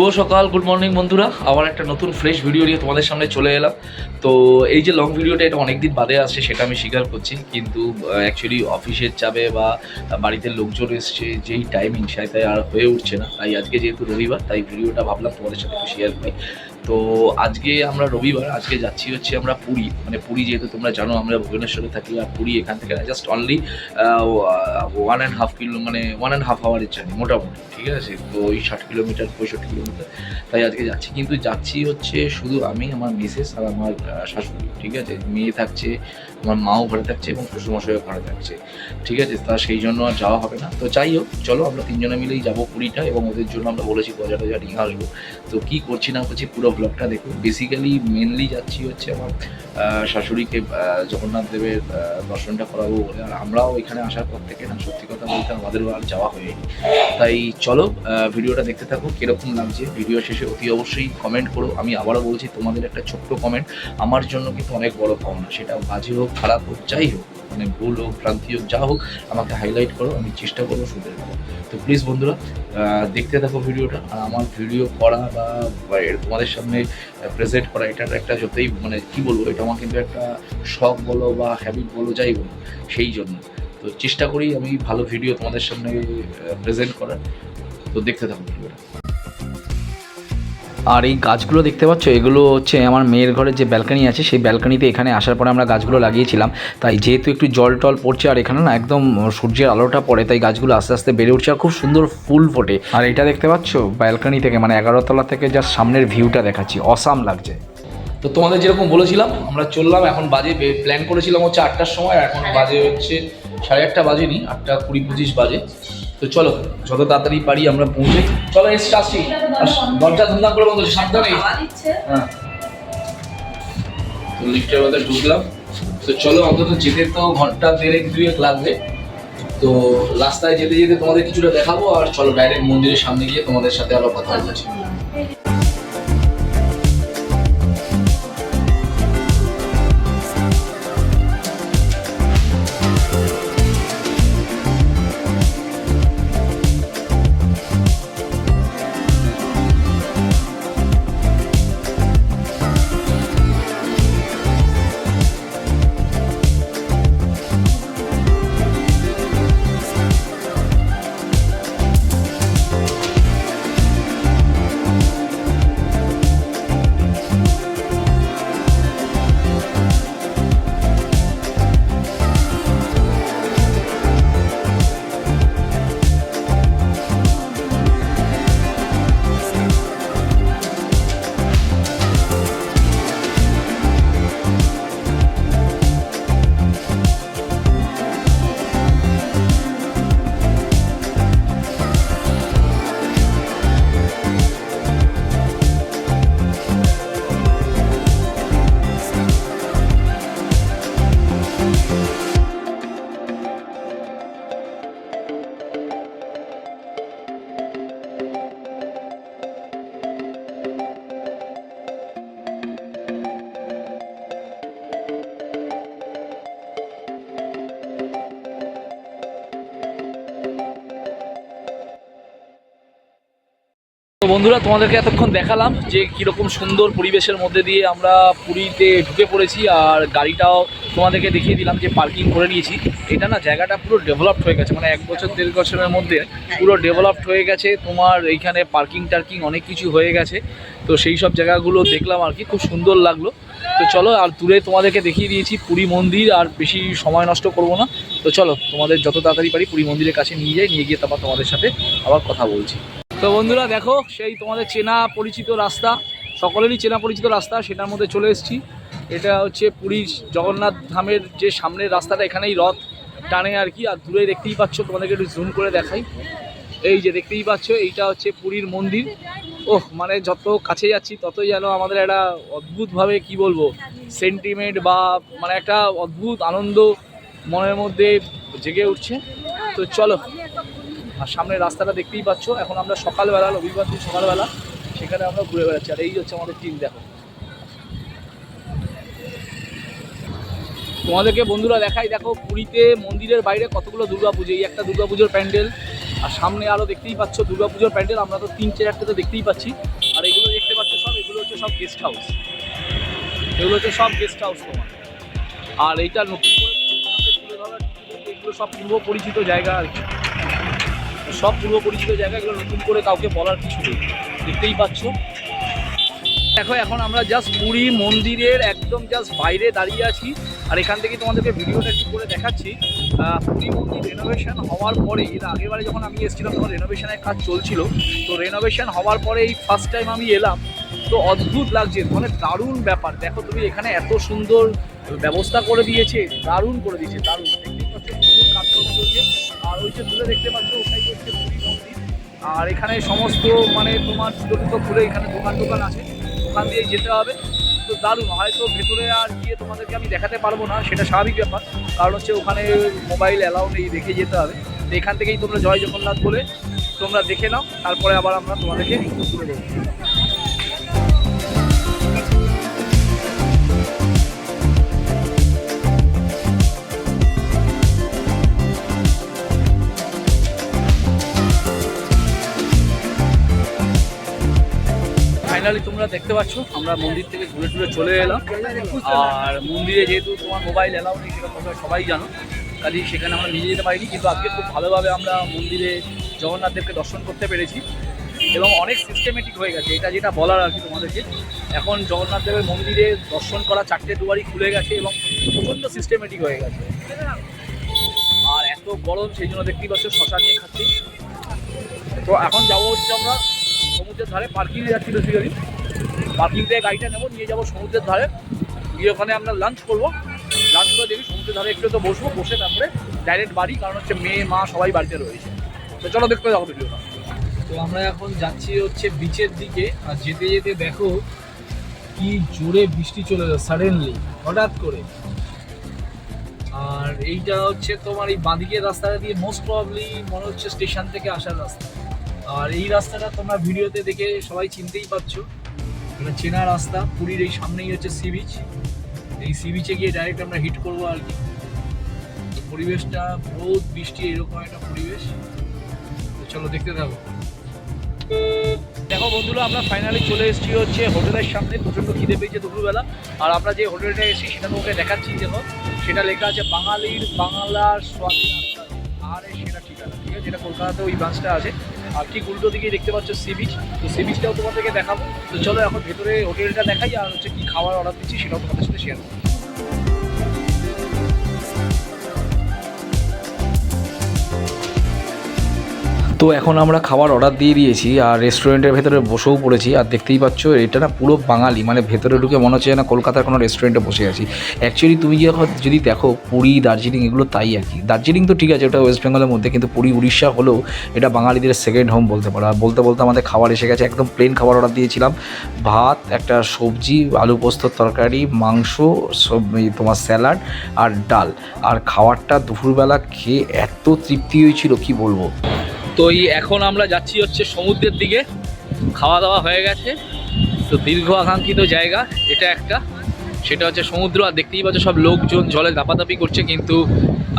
শুভ সকাল good morning বন্ধুরা। আবার একটা নতুন ফ্রেশ ভিডিও নিয়ে তোমাদের সামনে চলে এলাম। তো এই যে লং ভিডিওটা এটা অনেক দিন বাদে আসছে, সেটা আমি স্বীকার করছি। কিন্তু অ্যাকচুয়ালি অফিসের চাপে বা বাড়িতে লোকজন এসছে, যেই টাইমিং সেটাই আর হয়ে উঠছে না। তাই আজকে যেহেতু রবিবার, তাই ভিডিওটা ভাবলাম তোমাদের সাথে একটু শেয়ার করি। তো আজকে আমরা রবিবার, আজকে যাচ্ছি হচ্ছে আমরা পুরী। মানে পুরী যেহেতু তোমরা জানো, আমরা ভুবনেশ্বরে থাকি আর পুরী এখান থেকে just only one and half kilo মানে ওয়ান অ্যান্ড হাফ আওয়ারের জার্নি মোটামুটি, ঠিক আছে? তো ওই ষাট কিলোমিটার পঁয়ষট্টি কিলোমিটার তাই আজকে যাচ্ছি। কিন্তু যাচ্ছি হচ্ছে শুধু আমি, আমার মিসেস আর আমার শাশুড়ি, ঠিক আছে? মেয়ে থাকছে, আমার মাও ঘরে থাকছে এবং শ্বশুরমশাইও ঘরে থাকছে, ঠিক আছে? তা সেই জন্য আর যাওয়া হবে না। তো যাই হোক, চলো আমরা তিনজনে মিলেই যাব পুরীটা এবং ওদের জন্য আমরা বলেছি গজা টজা নিয়ে আসব। তো কী করছি না করছি পুরো ব্লগটা দেখুন। বেসিক্যালি মেনলি যাচ্ছি হচ্ছে আমার শাশুড়িকে জগন্নাথ দেবের দর্শনটা করাবো বলে। আর আমরাও এখানে আসার পর থেকে না, সত্যি কথা বলতে আমাদেরও আর যাওয়া হয়নি। তাই চলো ভিডিওটা দেখতে থাকো, কীরকম লাগছে। ভিডিও শেষে অতি অবশ্যই কমেন্ট করো। আমি আবারও বলছি, তোমাদের একটা ছোট্ট কমেন্ট আমার জন্য কিন্তু অনেক বড় পাওনা সেটা বাজে হোক, খারাপ হোক, যাই হোক। মানে ভুল হোক ভ্রান্তি হোক যা হোক, আমাকে হাইলাইট করো, আমি চেষ্টা করব দেবো তো প্লিজ বন্ধুরা দেখতে থাকো ভিডিওটা, আর আমার ভিডিও করা বা তোমাদের সামনে প্রেজেন্ট করা, এটার একটা যতই মানে কী বলব, এটা আমার কিন্তু একটা শখ বলো বা হ্যাবিট বলো, যাই বলো, সেই জন্য। তো চেষ্টা করি আমি ভালো ভিডিও তোমাদের সামনে প্রেজেন্ট করার। তো দেখতে থাকো ভিডিওটা। আর এই গাছগুলো দেখতে পাচ্ছ, এগুলো হচ্ছে আমার মেয়ের ঘরের যে ব্যালকানি আছে, সেই ব্যালকানিতে এখানে আসার পরে আমরা গাছগুলো লাগিয়েছিলাম। তাই যেহেতু একটু জল টল পড়ছে, আর এখানে না একদম সূর্যের আলোটা পড়ে, তাই গাছগুলো আস্তে আস্তে বেড়ে উঠছে, আর খুব সুন্দর ফুল ফোটে। আর এটা দেখতে পাচ্ছ ব্যালকানি থেকে মানে এগারো তলা থেকে যা সামনের ভিউটা দেখাচ্ছি, অসাম লাগছে। তো তোমাদের যেরকম বলেছিলাম, আমরা চললাম, এখন বাজে প্ল্যান করেছিলাম হচ্ছে আটটার সময় এখন বাজে হচ্ছে সাড়ে আটটা বাজেনি, আটটা কুড়ি পঁচিশ বাজে। তো চলো যত তাড়াতাড়ি পারি আমরা পৌঁছে চলো এসে আসছি আস- দরজা ধুমধাম করে বন্ধু সাবধানে। হ্যাঁ। লিফটের মধ্যে ঢুকলাম। তো চলো অন্তত যেতে তো ঘণ্টা দেড়েক দুয়েক লাগবে। তো রাস্তায় যেতে যেতে তোমাদের কিছুটা দেখাবো আর চলো ডাইরেক্ট মন্দিরের সামনে গিয়ে তোমাদের সাথে আরও কথা বলছি। বন্ধুরা, তোমাদেরকে এতক্ষণ দেখালাম যে কীরকম সুন্দর পরিবেশের মধ্যে দিয়ে আমরা পুরীতে ঢুকে পড়েছি আর গাড়িটাও তোমাদেরকে দেখিয়ে দিলাম যে পার্কিং করে নিয়েছি। এটা না জায়গাটা পুরো ডেভেলপড হয়ে গেছে মানে এক বছর, দেড় বছরের মধ্যে পুরো ডেভেলপড হয়ে গেছে। তোমার এইখানে পার্কিং টার্কিং অনেক কিছু হয়ে গেছে। তো সেই সব জায়গাগুলো দেখলাম আর কি, খুব সুন্দর লাগল। তো চলো, আর দূরে তোমাদেরকে দেখিয়ে দিয়েছি পুরী মন্দির, আর বেশি সময় নষ্ট করব না। তো চলো, তোমাদের যত তাড়াতাড়ি পারি পুরী মন্দিরের কাছে নিয়ে যাই, নিয়ে গিয়ে তারপর তোমাদের সাথে আবার কথা বলছি। তো বন্ধুরা দেখো, সেই তোমাদের চেনা পরিচিত রাস্তা, সকলেরই চেনা পরিচিত রাস্তা, সেটার মধ্যে চলে এসেছি। এটা হচ্ছে পুরীর জগন্নাথ ধামের যে সামনের রাস্তাটা, এখানেই রথ টানে আর কি, আর দূরে দেখতেই পাচ্ছ, তোমাদেরকে একটু জুম করে দেখাই। এই যে দেখতেই পাচ্ছ, এইটা হচ্ছে পুরীর মন্দির। ওহ মানে যত কাছে যাচ্ছি, ততই যেন আমাদের একটা অদ্ভুতভাবে, কি বলব সেন্টিমেন্ট বা মানে একটা অদ্ভুত আনন্দ মনের মধ্যে জেগে উঠছে। তো চলো আর সামনে রাস্তাটা দেখতেই পাচ্ছ, এখন আমরা সকালবেলা, রবিবার দিন সকালবেলা সেখানে আমরা ঘুরে বেড়াচ্ছি। আর এই হচ্ছে আমাদের টিম দেখো। তোমাদেরকে বন্ধুরা দেখাই, দেখো, পুরীতে মন্দিরের বাইরে কতগুলো দুর্গাপুজো, এই একটা দুর্গাপুজোর প্যান্ডেল, আর সামনে আরও দেখতেই পাচ্ছ দুর্গাপুজোর প্যান্ডেল, আমরা তো তিন চারটে তো দেখতেই পাচ্ছি। আর এগুলো দেখতে পাচ্ছ সব, এগুলো হচ্ছে সব গেস্ট হাউস এগুলো হচ্ছে সব গেস্ট হাউস তোমার। আর এইটা নতুন করে তুলে ধরার এগুলো সব পূর্ব পরিচিত জায়গা আর কি। সব পূর্ব পরিচিত জায়গাগুলো নতুন করে কাউকে বলার কিছু নেই। দেখতেই পাচ্ছ। দেখো, এখন আমরা জাস্ট পুরী মন্দিরের একদম জাস্ট বাইরে দাঁড়িয়ে আছি। আর এখান থেকে তোমাদেরকে ভিডিওটা একটু করে দেখাচ্ছি। পুরী মন্দির রেনোভেশন হওয়ার পরে, এর আগেরবারে যখন আমি এসেছিলাম, তখন রেনোভেশনের কাজ চলছিল। তো রেনোভেশন হওয়ার পরে এই ফার্স্ট টাইম আমি এলাম। তো অদ্ভুত লাগছে মানে দারুণ ব্যাপার। দেখো তুমি এখানে এত সুন্দর ব্যবস্থা করে দিয়েছে, দারুণ করে দিয়েছে, দারুণ। পাচ্ছ কাজকর্ম চলছে। ওই যে দূরে দেখতে পাচ্ছ, ওটাই হচ্ছে আর এখানে সমস্ত মানে তোমার টুতো খুলে এখানে দোকান টোকান আছে ওখান দিয়ে যেতে হবে। তো দারুণ, হয়তো ভেতরে আর গিয়ে তোমাদেরকে আমি দেখাতে পারব না, সেটা স্বাভাবিক ব্যাপার। কারণ হচ্ছে ওখানে মোবাইল অ্যালাউ নেই রেখে যেতে হবে। তো এখান থেকেই তোমরা জয় জগন্নাথ বলে তোমরা দেখে নাও, তারপরে আবার আমরা তোমাদেরকে তুলে দেবো ফাইনালি তোমরা দেখতে পাচ্ছ, আমরা মন্দির থেকে ঘুরে টুরে চলে এলাম। আর মন্দিরে যেহেতু তোমার মোবাইল এলাও নেই, সেটা তোমরা সবাই জানো। কাজেই সেখানে আমরা নিয়ে যেতে পারিনি, কিন্তু আজকে খুব ভালোভাবে আমরা মন্দিরে জগন্নাথ দেবকে দর্শন করতে পেরেছি। এবং অনেক সিস্টেমেটিক হয়ে গেছে, এটা যেটা বলার আর কি তোমাদেরকে। এখন জগন্নাথ দেবের মন্দিরে দর্শন করা চারটে দুয়ারি খুলে গেছে এবং প্রচণ্ড সিস্টেমেটিক হয়ে গেছে। আর এত গরম, সেই জন্য দেখতেই পাচ্ছ, শশা নিয়ে খাচ্ছি। তো এখন যাব হচ্ছে আমরা সমুদ্রের ধারে পার্কিংয়ে যাচ্ছি বেসিক্যালি পার্কিং থেকে গাড়িটা নেব, নিয়ে যাব সমুদ্রের ধারে। গিয়ে ওখানে আমরা লাঞ্চ করব। লাঞ্চ করে দেখি সমুদ্রের ধারে একটু তো বসবো, বসে তারপরে ডাইরেক্ট বাড়ি, কারণ হচ্ছে মেয়ে, মা সবাই বাড়িতে রয়েছে। তো চলো দেখতে যাব ভিডিওটা। তো আমরা এখন যাচ্ছি হচ্ছে বিচের দিকে, আর যেতে যেতে দেখো কি জোরে বৃষ্টি চলে যাচ্ছে সাডেনলি হঠাৎ করে। আর এইটা হচ্ছে তোমার এই বাঁদিকের রাস্তাটা দিয়ে মোস্ট প্রবলি মনে হচ্ছে স্টেশন থেকে আসার রাস্তা। আর এই রাস্তাটা তোমরা ভিডিওতে দেখে সবাই চিনতেই পারছ। এটা চেনা রাস্তা, পুরীর এই সামনেই হচ্ছে সি বিচ। এই সি বিচে গিয়ে ডাইরেক্ট আমরা হিট করব আর কি। পরিবেশটা রোদ বৃষ্টি এরকম একটা পরিবেশ। তো চলো দেখতে থাকো। দেখো বন্ধুরা, আমরা ফাইনালি চলে এসেছি হচ্ছে হোটেলের সামনে। প্রচণ্ড খিদে পেয়েছে দুপুরবেলা। আর আমরা যে হোটেলটা এসেছি, সেটা তোমাকে দেখাচ্ছি, দেখো। সেটা লেখা আছে বাঙালির বাংলার স্বাদী সেটা সেরা ঠিকানা, ঠিক আছে? যেটা কলকাতাতে ওই বাসটা আছে। আর ঠিক উল্টো দিকেই দেখতে পাচ্ছ সি বিচ তো সি বিচটাও তোমাদেরকে দেখাবো। তো চলো এখন ভেতরে হোটেলটা দেখাই আর হচ্ছে কি খাবার অর্ডার দিচ্ছি সেটাও তোমাদের সাথে শেয়ার করব। তো এখন আমরা খাবার অর্ডার দিয়ে দিয়েছি আর রেস্টুরেন্টের ভেতরে বসেও পড়েছি। আর দেখতেই পাচ্ছ, এটা না পুরো বাঙালি মানে ভেতরে ঢুকে মনে হচ্ছে না কলকাতার কোনো রেস্টুরেন্টে বসে আছি। অ্যাকচুয়ালি তুমি যদি দেখো, পুরী, দার্জিলিং, এগুলো তাই আর কি। দার্জিলিং তো ঠিক আছে, ওটা ওয়েস্ট বেঙ্গলের মধ্যে, কিন্তু পুরী, উড়িষ্যা হলেও এটা বাঙালিদের সেকেন্ড হোম বলতে পারো। আর বলতে বলতে আমাদের খাবার এসে গেছে, একদম প্লেন খাবার অর্ডার দিয়েছিলাম। ভাত, একটা সবজি, আলু পোস্তর তরকারি, মাংস, সব তোমার স্যালাড আর ডাল। আর খাবারটা দুপুরবেলা খেয়ে এত তৃপ্তি হয়েছিল, কি বলব? তো এই এখন আমরা যাচ্ছি হচ্ছে সমুদ্রের দিকে। খাওয়া দাওয়া হয়ে গেছে। তো দীর্ঘ আকাঙ্ক্ষিত জায়গা, এটা একটা। সেটা হচ্ছে সমুদ্র, আর দেখতেই পাচ্ছ সব লোকজন জলে দাপাদাপি করছে, কিন্তু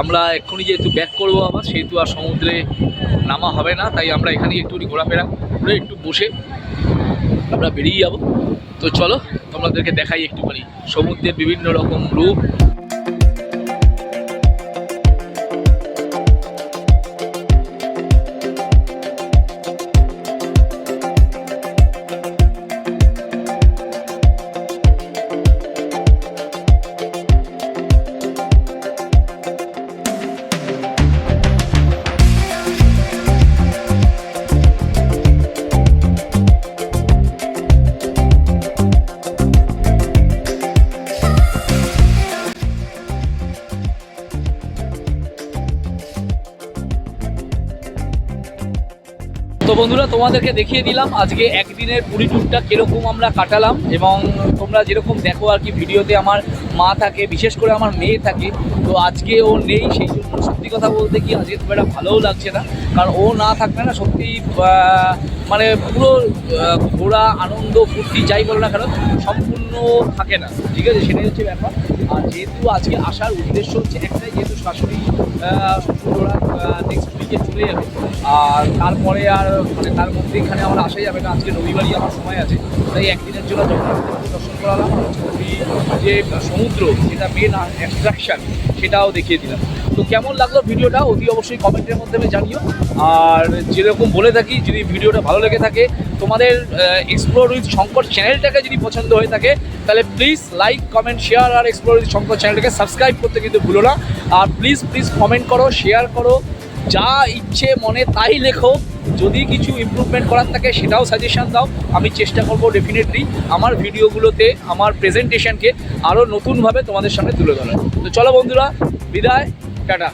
আমরা এক্ষুনি যেহেতু ব্যাক করব আবার, সেহেতু আর সমুদ্রে নামা হবে না, তাই আমরা এখানে একটুখানি ঘোরাফেরা করে একটু বসে আমরা বেরিয়ে যাব। তো চলো, তোমাদেরকে দেখাই একটুখানি সমুদ্রের বিভিন্ন রকম রূপ। বন্ধুরা, তোমাদেরকে দেখিয়ে দিলাম আজকে একদিনের পুরী ট্যুরটা কীরকম আমরা কাটালাম এবং তোমরা যেরকম দেখো আর কি ভিডিওতে আমার মা থাকে, বিশেষ করে আমার মেয়ে থাকে, তো আজকে ও নেই, সেই জন্য সত্যি কথা বলতে কি আজকে খুব একটা ভালোও লাগছে না। কারণ ও না থাকলে না সত্যি মানে পুরো ঘোরা, আনন্দ, ফুর্তি, যাই বলো না কেন, সম্পূর্ণ থাকে না। ঠিক আছে? সেটাই হচ্ছে ব্যাপার। আর যেহেতু আজকে আসার উদ্দেশ্য হচ্ছে একটাই, যেহেতু শাশুড়ি শ্বশুর নেক্সট বিকেল চলে যাবে। আর তারপরে আর মানে তার মধ্যে এখানে আমার আসা যাবে না। আজকে রবিবারই আমার সময় আছে। তাই একদিনের জন্য মন্দির দর্শন করালাম যে সমুদ্র যেটা মেন অ্যাট্রাকশান সেটাও দেখিয়ে দিলাম। তো কেমন লাগল ভিডিওটা অতি অবশ্যই কমেন্টের মাধ্যমে জানিও। আর যেরকম বলে থাকি, যদি ভিডিওটা ভালো লেগে থাকে, তোমাদের এক্সপ্লোর উইথ শঙ্কর চ্যানেলটাকে যদি পছন্দ হয়ে থাকে, তাহলে প্লিজ লাইক কমেন্ট শেয়ার আর এক্সপ্লোর উইথ শঙ্কর চ্যানেলটাকে সাবস্ক্রাইব করতে কিন্তু ভুলো না। আর প্লিজ প্লিজ কমেন্ট করো শেয়ার করো। যা ইচ্ছে মনে তাই লেখো। যদি কিছু ইম্প্রুভমেন্ট করার থাকে সেটাও সাজেশান দাও। আমি চেষ্টা করব ডেফিনেটলি আমার ভিডিওগুলোতে আমার প্রেজেন্টেশনকে আরও নতুনভাবে তোমাদের সামনে তুলে ধরার। তো চলো বন্ধুরা, বিদায়, টাটা।